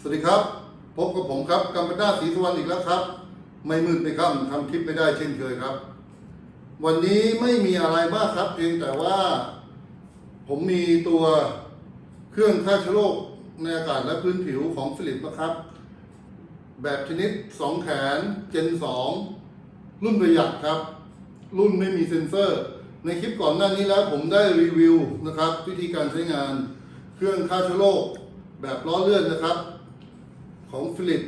สวัสดีครับ พบกับผมครับกัมปนาศรีสุวรรณอีกแล้วครับ ไม่มืดไม่ค่ำทำคลิปไม่ได้เช่นเคยครับ วันนี้ไม่มีอะไรมากครับ เพียงแต่ว่า ผมมีตัวเครื่องฆ่าเชื้อโรคในอากาศและพื้นผิวของฟิลิปนะครับ แบบชนิด 2 แขนเจน 2 รุ่นประหยัดครับ รุ่นไม่มีเซ็นเซอร์ ในคลิปก่อนหน้านี้แล้วผมได้รีวิวนะครับ วิธีการใช้งานเครื่องฆ่าเชื้อโรคแบบล้อเลื่อนนะครับ ของฟิลิป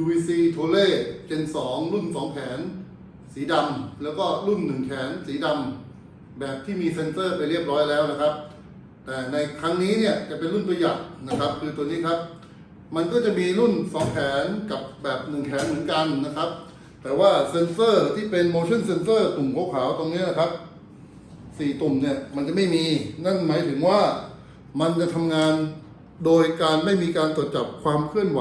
UVC t o l e Gen 2รุ่น 2 แขน สีดำแล้วก็รุ่น 1 แขนสีดำแบบที่มีเซ็นเซอร์ไปเรียบร้อยแล้วนะครับ แต่ในครั้งนี้เนี่ยจะเป็นรุ่นประหยัดนะครับ คือตัวนี้ครับ มันก็จะมีรุ่น 2 แขนกับแบบ 1 แขนเหมือนกันนะครับ แต่ว่าเซ็นเซอร์ที่เป็น motion sensor ตุ่มขาวๆตรงนี้นะครับสี่ตุ่มเนี่ยมันจะไม่มีนั่นหมายถึงว่ามันจะทำงาน โดยการไม่มีการตรวจจับความเคลื่อนไหว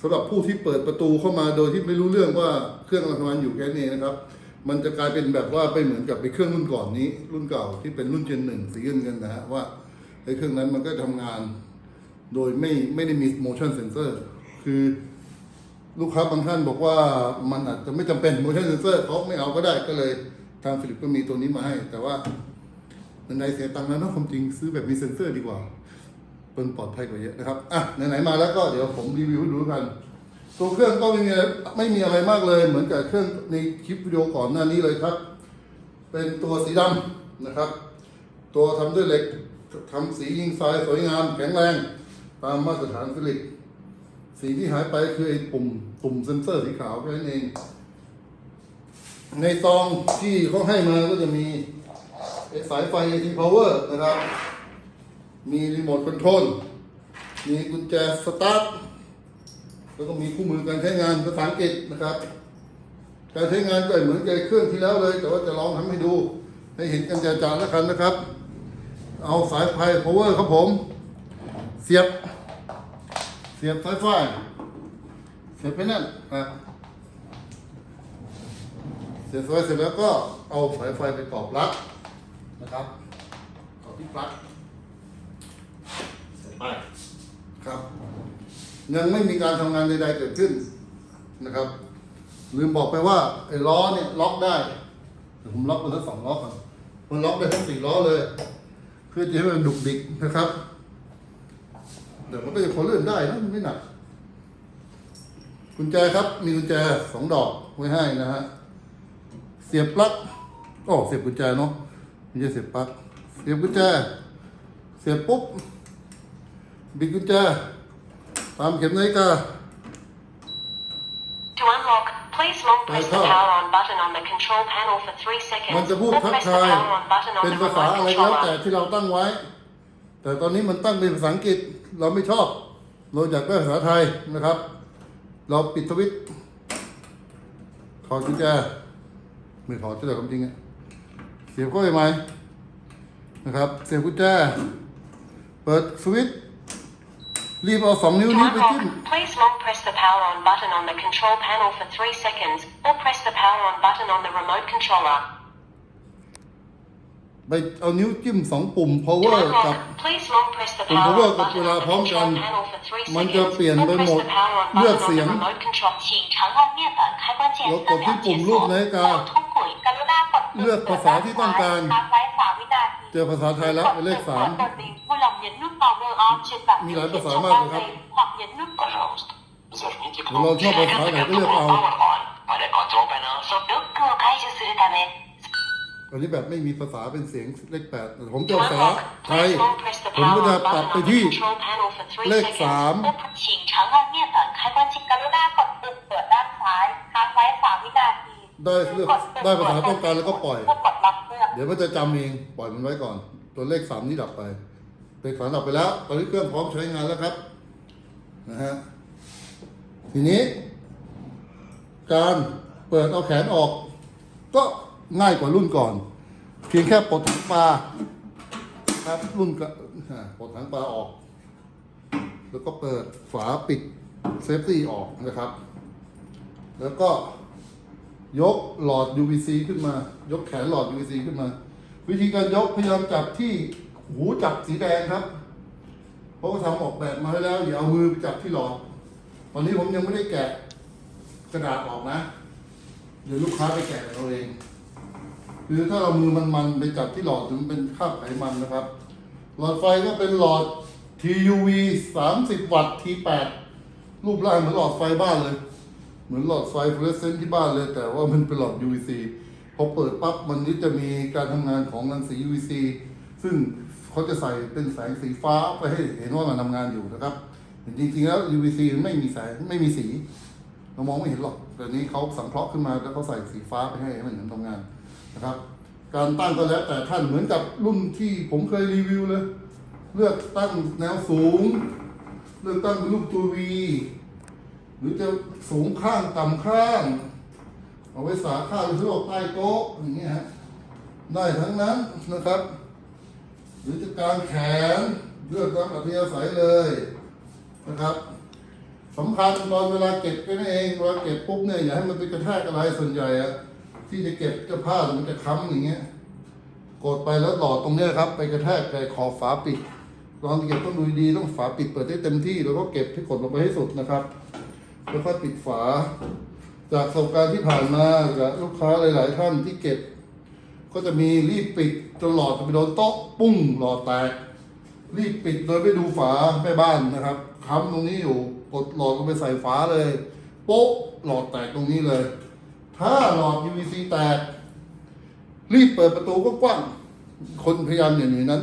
สำหรับผู้ที่เปิดประตูเข้ามาโดยที่ไม่รู้เรื่องว่าเครื่องกำลังทำงานอยู่แค่นี้นะครับ มันจะกลายเป็นแบบว่าไปเหมือนกับไปเครื่องรุ่นก่อนนี้ รุ่นเก่าที่เป็นรุ่นเจนหนึ่งสีเงินกันนะฮะว่าไอ้เครื่องนั้นมันก็ทำงาน โดยไม่ไม่ได้มี motion sensor คือลูกค้าบางท่านบอกว่ามันอาจจะไม่จำเป็น motion sensor เขาไม่เอาก็ได้ก็เลยทางฟิลิปก็มีตัวนี้มาให้ แต่ว่าในเสียตังค์แล้วนะความจริงซื้อแบบมีเซ็นเซอร์ดีกว่า เป็นปลอดภัยกว่าเยอะนะครับ อะ ไหนๆมาแล้วก็เดี๋ยวผมรีวิวให้ดูกัน ตัวเครื่องก็ไม่มีอะไรไม่มีอะไรมากเลย เหมือนกับเครื่องในคลิปวิดีโอก่อนหน้านี้เลยครับ เป็นตัวสีดำนะครับ ตัวทำด้วยเหล็กทำสียิงทรายสวยงามแข็งแรง ตามมาตรฐานฟิลิปสีที่หายไปคือไอ้ปุ่มปุ่มเซนเซอร์สีขาวแค่นั้นเอง ในซองที่เขาให้มาก็จะมีสายไฟ AC power นะครับ มีรีโมทคอนโทรล มีกุญแจสตาร์ท แล้วก็มีคู่มือการใช้งานภาษาอังกฤษนะครับ การใช้งานก็เหมือนกับเครื่องที่แล้วเลย แต่ว่าจะลองทำให้ดู ให้เห็นกันจ่าๆแล้วกันนะครับ เอาสายไฟ power ครับผม เสียบ เสียบสายไฟ เสียบไปนั่นครับเสียบสายเสร็จแล้วก็เอาสายไฟไปต่อปลั๊กนะครับต่อที่ปลั๊ก ไปครับ ยังไม่มีการทำงานใดๆเกิดขึ้นนะครับ ลืมบอกไปว่าไอ้ล้อเนี่ยล็อกได้เดี๋ยวผมล็อกไปทั้งสองล้อก่อนมันล็อกได้ทั้งสี่ล้อเลย เพื่อจะให้มันดุกดิกนะครับเดี๋ยวมันก็จะพอเลื่อนได้นะมันไม่หนัก กุญแจครับ มีกุญแจสองดอกไว้ให้นะฮะ เสียบปลั๊กโอ้เสียบกุญแจเนาะไม่ใช่เสียบปลั๊ก เสียบกุญแจ เสียบปุ๊บ บิดกุญแจตามเข็มนาฬิกา To unlock, please long press the Right. power on button on the control panel for 3 seconds. มันจะพูด or ทัก press the ทาย power on button on เป็น the ภาษา remote อะไรก็แล้วแต่ controller. ที่เราตั้งไว้ แต่ตอนนี้มันตั้งเป็นภาษาอังกฤษเราไม่ชอบ เราอยากได้ภาษาไทยนะครับ เราปิดสวิตช์ถอดกุญแจไม่ถอดจะแต่ความจริงอะเสียบเข้าไปไหมนะครับ เสียบกุญแจเปิดสวิตช์ รีบเอาสองนิ้วนี้ไปจิ้ม Place long press the power on button on the control panel for three seconds or press the power on button on the remote controller ไปเอานิ้วจิ้มสองปุ่ม power กับปุ่ม power กับเวลาพร้อมกัน มันจะเปลี่ยนไปหมด เลือกเสียงแล้วกดที่ปุ่มรูปนาฬิกา กรุณากดปุ่ม เลือกภาษาที่ต้องการ ค้างไว้สามวินาที เจอภาษาไทยแล้วเป็นเลขสาม กดปุ่มvui lòng nhấn nút power on trên bảng Như điều là khiểnภาษา trong มาก bao เลยครับ giây hoặc nhấn nút Пожалуйста, зажмите เดี๋ยวเราชอบภาษาไหนก็เลือกเอา Power on by the control panel. 速読解除するため อันนี้แบบไม่มีภาษาเป็นเสียงเลขแปดแต่ผมจะ To ภาษา unlock, ไทย please long press the ผม power ก็จะ on ปรับ button ไป on the ที่ control panel for 3 เลข seconds. สาม 请长按面板开关键กรุณากดปุ่มเปิดด้านซ้ายค้างไว้สามวินาที ี ได้เลือกกดปุ่มได้ภาษาต้องการแล้วก็ปล่อยเพื่อกดล็อกเครื่องเดี๋ยวมันจะจำเองปล่อยมันไว้ก่อน ตัวเลขสามนี่ดับไปเลขสามดับไปแล้ว ตอนนี้เครื่องพร้อมใช้งานแล้วครับนะฮะทีนี้ การเปิดเอาแขนออก ก็ง่ายกว่ารุ่นก่อน เพียงแค่ปลดถังปลาครับรุ่นก็อ่าปลดถังปลาออก แล้วก็เปิดฝาปิดเซฟตี้ออกนะครับ แล้วก็ ยกหลอด UVC ขึ้นมา ยกแขนหลอด UVC ขึ้นมา วิธีการยกพยายามจับที่หูจับสีแดงครับ เพราะเขาทำออกแบบมาให้แล้วอย่าเอามือไปจับที่หลอด ตอนนี้ผมยังไม่ได้แกะกระดาษออกนะ เดี๋ยวลูกค้าไปแกะเอาเอง คือถ้าเรามือมันๆไปจับที่หลอดถึงเป็นคราบไขมันนะครับ หลอดไฟก็เป็นหลอด TUV 30 วัตต์ T8 รูปร่างเหมือนหลอดไฟบ้านเลย เหมือนหลอดไฟฟลูออเรสเซนต์ที่บ้านเลย แต่ว่ามันเป็นหลอด UVC พอเปิดปั๊บมันนี้จะมีการทำงานของรังสี UVC ซึ่งเขาจะใส่เป็นแสงสีฟ้าไปให้เห็นว่ามันทำงานอยู่นะครับ จริงๆแล้ว UVC ไม่มีแสงไม่มีสี เรามองไม่เห็นหรอก แต่นี้เขาสังเคราะห์ขึ้นมาแล้วเขาใส่สีฟ้าไปให้มันเห็นทำงานนะครับ การตั้งก็แล้วแต่ท่านเหมือนกับรุ่นที่ผมเคยรีวิวเลย เลือกตั้งแนวสูง เลือกตั้งเป็นรูปตัววี หรือจะสูงข้างต่ำข้าง เอาไว้สาข้างหรือเอาใต้โต๊ะอย่างเงี้ยฮะได้ทั้งนั้นนะครับ หรือจะกางแขนเลือกตามอัธยาศัยเลยนะครับสำคัญตอนเวลาเก็บก็นั่นเองเวลาเก็บปุ๊บเนี่ยอย่าให้มันไปกระแทกอะไรส่วนใหญ่อะที่จะเก็บจะผ้ามันจะค้ำอย่างเงี้ยกดไปแล้วหลอดตรงเนี้ยครับ ไปกระแทกกับขอบฝาปิดตอนเก็บต้องดูดีต้องฝาปิดเปิดได้เต็มที่แล้วก็เก็บให้กดลงไปให้สุดนะครับ แล้วก็ปิดฝา จากประสบการณ์ที่ผ่านมากับลูกค้าหลาย ๆ ท่านที่เก็บ ก็จะมีรีบปิดจนหลอดจะไปโดนโต๊ะปุ้งหลอดแตก รีบปิดโดยไม่ดูฝาแม่บ้านนะครับค้ำตรงนี้อยู่กดหลอดลงไปใส่ฝาเลย โป๊ะหลอดแตกตรงนี้เลย ถ้าหลอด UVC แตก รีบเปิดประตูก็กว้างๆคนพยายามอย่างนี้นั้น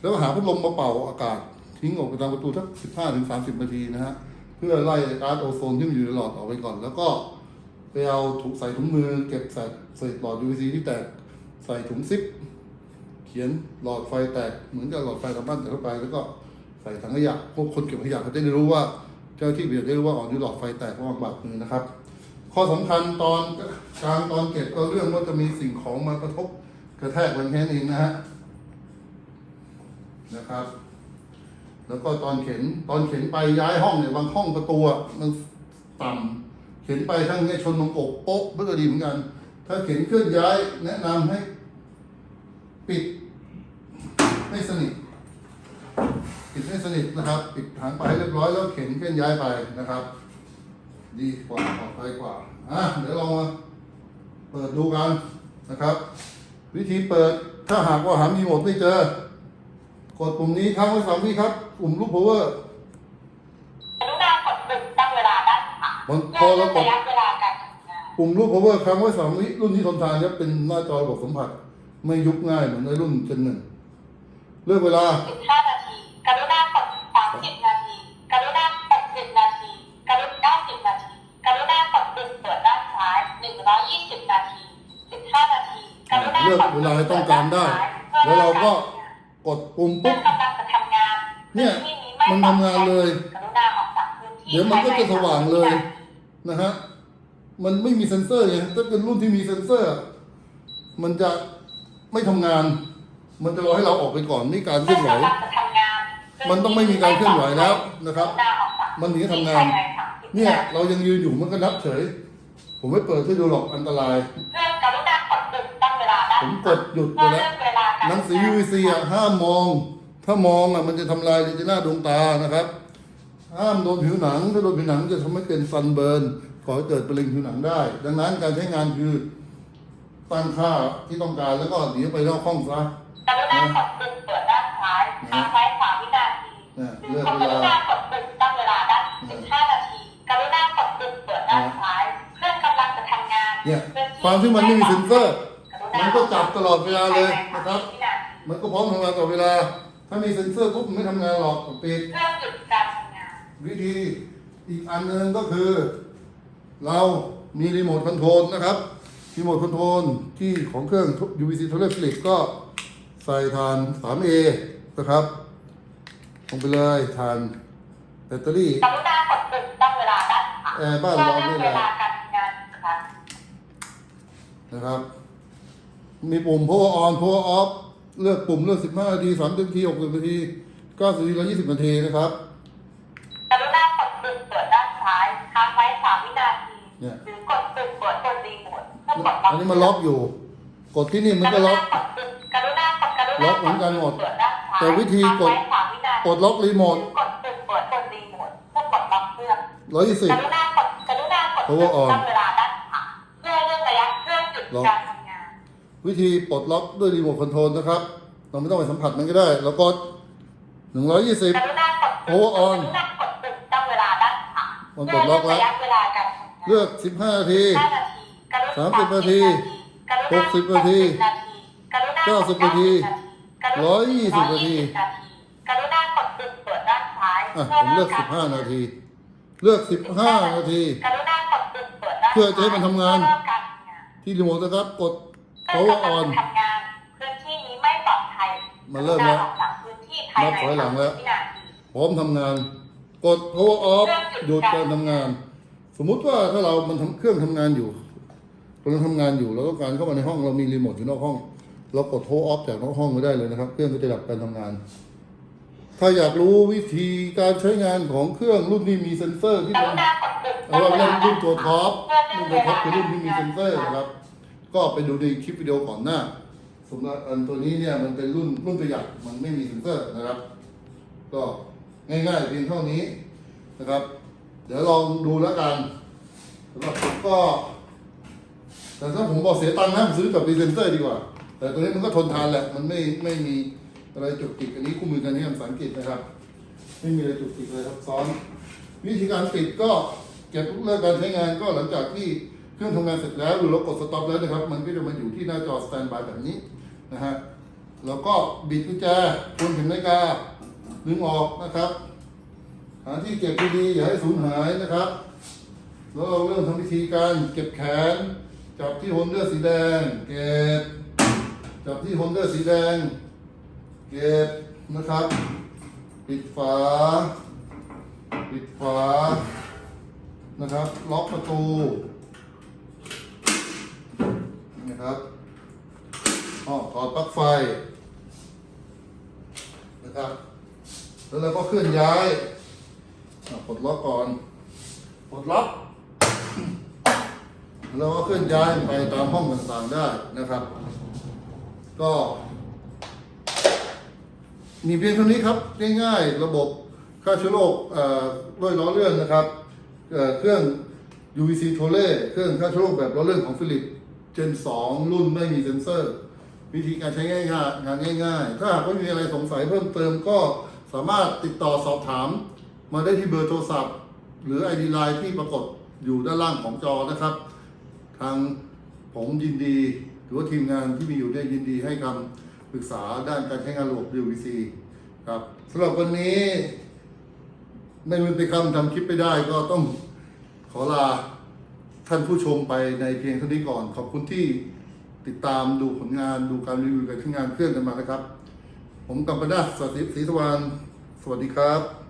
แล้วหาพัดลมมาเป่าอากาศ ทิ้งออกไปทางประตูสักสิบห้าถึงสามสิบนาทีนะฮะ พื่อไล่ก๊าซโอโซนที่มันอยู่ในหลอดออกไปก่อน แล้วก็ไปเอาถุงใส่ถุงมือ เก็บใส่ใส่หลอด UVC ที่แตกใส่ถุงซิป เขียนหลอดไฟแตกเหมือนกับหลอดไฟทำบ้านแต่เข้าไป แล้วก็ใส่ถังขยะพวกคนเก็บขยะเขาจะได้รู้ว่าเจ้าที่เบียดได้รู้ว่าอ๋อนี่หลอดไฟแตกเพราะวางบาดมือนะครับ ข้อสำคัญตอนการตอนเก็บก็เรื่องว่าจะมีสิ่งของมากระทบกระแทกมันแค่นั้นะฮะนะครับ แล้วก็ตอนเข็นตอนเข็นไปย้ายห้องเนี่ยบางห้องประตูมันต่ำเข็นไปทั้งเนี้ยชนตรงอกโป๊ะเพื่อดีเหมือนกัน ถ้าเข็นเคลื่อนย้ายแนะนำให้ปิดให้สนิทปิดให้สนิทนะครับ ปิดทางไปให้เรียบร้อยแล้วเข็นเคลื่อนย้ายไปนะครับ ดีกว่าปลอดภัยกว่าอะเดี๋ยวเรามาเปิดดูกันนะครับ วิธีเปิดถ้าหากว่าหามีหมดไม่เจอ กดปุ่มนี้ค้างไว้สามวิครับ ปุ่มลูก power กรุณากดปุ่มตั้งเวลาด้านขวามันพเพื่ออเราเลื่อนกดระยะเวลาการทำงานปุ่มลูก power ค้างไว้สามวิรุ่นนี้ทนทานครับเป็นหน้าจอระบบสัมผัส ไม่ยุบง่ายเหมือนในรุ่นเจนหนึ่งเลือกเวลา15นาที กรุณากด30นาที กรุณากด10นาที กรุณา90นาที กรุณากดปุ่มเปิดด้านซ้าย120นาที15นาที กรุณาเลือกเวลาให้ต้องการได้ แล้วเราก็ กดปุ่มเพื่ปุ๊อบกำลังจะทำงานเนี่ย พื้ที่ไมันทำงานเลย กรุณาออกจากพื้นที่เดี๋ยวมันก็จะสว่างเลยนะฮะ มันไม่มีเซ็นเซอร์ไงถ้าเป็นรุ่นที่มีเซ็นเซอร์ มันจะไม่ทำงาน มันจะรอให้เราออกไปก่อนนี่การเคลื่อนไหวเพื่อกำลังจะทำงานมันต้องไม่มีการเคลื่อนไหวแล้วนะครับ กรุณาออกจากมันถึงจะทำงานภใ30เนี่ย เรายังยืนอยู่มันก็นับเฉย ผมไม่เปิดให้ดูหรอกอันตรายเพื่อกรุณากดปุ่มตั้งเวลาด้านผมกดหยุดไปเพื่อแล้เลื่วอนเวลาการ หนังสือ UVC อะห้ามมอง ถ้ามองอะมันจะทำลายเรตินาดวงตานะครับ ห้ามโดนผิวหนัง ถ้าโดนผิวหนังจะทำให้เป็นซันเบิร์นก่อให้เกิดเป็นเร็งผิวหนังได้ ดังนั้นการใช้งานคือตั้งค่าที่ต้องการแล้วก็หนีไปนอกห้องซะ กรุณากดปุ่มเปิดด้านซ้ายค้างไว้3วินาทีเนี่ยหรืเลืออกกเวรุลา ณากดปุ่มตั้งเวลาด้าน15นาที กรุณากดปุ่มเปิดด้านซ้าย เครื่องกำลังจะทำงานเนี่ยความที่มันไม่มีเซ็นเซอร์ มันก็จับตลอดเวลาเลยนะครับวินาทีมันก็พร้อมทำงานต่อเวลา ถ้ามีเซ็นเซอร์ปุ๊บมันไม่ทำงานหรอกปิดเครื่องหยุดการทำงาน วิธีอีกอันหนึ่งก็คือ เรามีรีโมทคอนโทรลนะครับรีโมทคอนโทรลที่ของเครื่อง UVC t o l e r Flip ก็ใส่ฐาน 3A นะครับลงไปเลยฐานแบตเตอรี่กรุณากดปุ่มตั้งเวลาด้านขวาแอร์บ้านเราเพื่อนี่เลื่อนแหเวละลาการทำงานอีกครั้งนะครับ มีปุ่ม power on power off เลือกปุ่มเลือก 15 นาที 30 นาที 60 นาที 90 นาทีและ20 นาทีนะครับกรุณากดปุ่มเปิดด้านซ้ายค้างไว้3วินาทีเนี่ยหรือกดปุ่มเปิดบนรีโมทเพื่อกดล็อกอันนี้มันล็อกอยู่ กดที่นี่มันก็ล็อก กรุณากดปุ่มกรุณากดกรุณาล็อกเหมือนกันหมดเปิดด้านซ้ายแต่วิธีกดค้างไว้3วินาปลดล็อกรีโมทกดปุ่มเปิดบนรีโมทเพื่อปลดล็อกเครื่องร้อยยี่สิบกรุณากดกรุณากด Power on ตั้งเวลาด้านขวาเพื่อเลื่อนระยะเครื่องหยุดล็อกการทำงาน วิธีปลดล็อกด้วยรีโมทคอนโทรลนะครับ เราไม่ต้องไปสัมผัสมันก็ได้เรากดหนึ่งร้อยยี่สิบ กรุณากด Power on กรุณากดปุ่มตั้งเวลาด้านขวามันปลดล็อกแล้ว เพื่อเลื่อนระยะเวลาการทำงานเลือกสิบห้านาที ห้านาทีกรุณสามสิบนาทีกรุณหกสิบนาทีกรุณเก้าสิบนาทีกรุณร้อยยี่สิบนาที กรุณากดปุ่มเปิดด้านซ้ายอะผมเลือกสิบห้านาที เลือกสิบห้านาที กรุณากดปุ่มเปิดด้านเพื่อจะให้มันทำงาน เพื่อเริ่มการทำงาน ที่รีโมทนะครับ กด เครื่อง power กำลั on งทำงานพื้นที่นี้ไม่ปลอดภัยมันเริ่มแล้วกรุณาออกจากพื้นที่ภายนับในถอยหลังแล้ววินาทีพร้อมทำงาน กด power off หยุดการทำงาน สมมุติว่าถ้าเรามันทำเครื่องทำงานอยู่กำลังทำงานอยู่เราต้องการเข้ามาในห้องเรามีรีโมทอยู่นอกห้อง เรากด power off จากนอกห้องก็ได้เลยนะครับ เครื่องก็จะดับการทำงาน ถ้าอยากรู้วิธีการใช้งานของเครื่องรุ่นนี้มีเซ็นเซอร์ที่กเป็รุนณากดปุ่มเอาว่าเล่นรุ่นตัวท็อปเพื่อเลื่รุ่อนนตัวเวท็อปลาคือรุ่นที่มีเซ็นเซอร์นะครับ ก็ไปดูในคลิปวิดีโอก่อนหน้าสำหรับอันตัวนี้เนี่ยมันเป็นรุ่นรุ่นประหยัดมันไม่มีเซ็นเซอร์นะครับ ก็ง่ายๆเพียงเท่านี้นะครับ เดี๋ยวลองดูแล้วกันสำหรับผมก็ แต่ถ้าผมบอกเสียตังค์นะผมซื้อแบบมีเซ็นเซอร์ดีกว่า แต่ตัวนี้มันก็ทนทานแหละ มันไม่ไม่มีอะไรจุกจิกอันนี้คู่มือการใช้งานภาษาอังกฤษนะครับ ไม่มีอะไรจุกจิกเลยครับซ้อน วิธีการปิดก็เก็บเลิกการใช้งานก็หลังจากที่ เครื่องทำงานเสร็จแล้วหรือเรากดสต็อปแล้วนะครับ มันก็จะมาอยู่ที่หน้าจอสแตนบายแบบนี้นะฮะแล้วก็บิดกุญแจคุณเข็มนาฬิกาดึงออกนะครับ หาที่เก็บดีๆอย่าให้สูญหายนะครับ แล้วเราเริ่มทำวิธีการเก็บแขน จับที่โฮลเดอร์สีแดง เก็บ จับที่โฮลเดอร์สีแดง เก็บนะครับ ปิดฝา ปิดฝานะครับ ล็อกประตู นะครับอ๋อถอดปลั๊กไฟนะครับ แล้วเราก็เคลื่อนย้ายปลดล็อกก่อนปลดล็อกแล้วก็เคลื่อนย้ายไปตามห้องต่างๆได้นะครับ ก็ มีเพียงเท่านี้ครับง่ายๆระบบฆ่าเชื้อโรคเอ่อด้วยล้อเลื่อนนะครับเครื่อง UVC t o l e เครื่องฆ่าเชื้อโรคแบบล้อเลื่อนของฟิลิป Gen 2 รุ่นไม่มีเซ็นเซอร์ วิธีการใช้ง่ายๆงานง่าย ๆ ถ้าหากว่ามีอะไรสงสัยเพิ่มเติมก็สามารถติดต่อสอบถาม มาได้ที่เบอร์โทรศัพท์ หรือ ID Line ที่ปรากฏอยู่ด้านล่างของจอนะครับ ทางผมยินดี หรือว่าทีมงานที่มีอยู่ได้ยินดีให้คำปรึกษาด้านการใช้งานระบบ UVC ครับสำหรับวันนี้ ไม่รู้ไปคำทำคลิปไม่ได้ก็ต้องขอลา ท่านผู้ชมไปในเพียงเท่านี้ก่อน ขอบคุณที่ติดตามดูผลงานดูการรีวิวการใช้งานเครื่องกันมานะครับ ผมกัมปนาทศศรีสวรรณสวัสดีครับ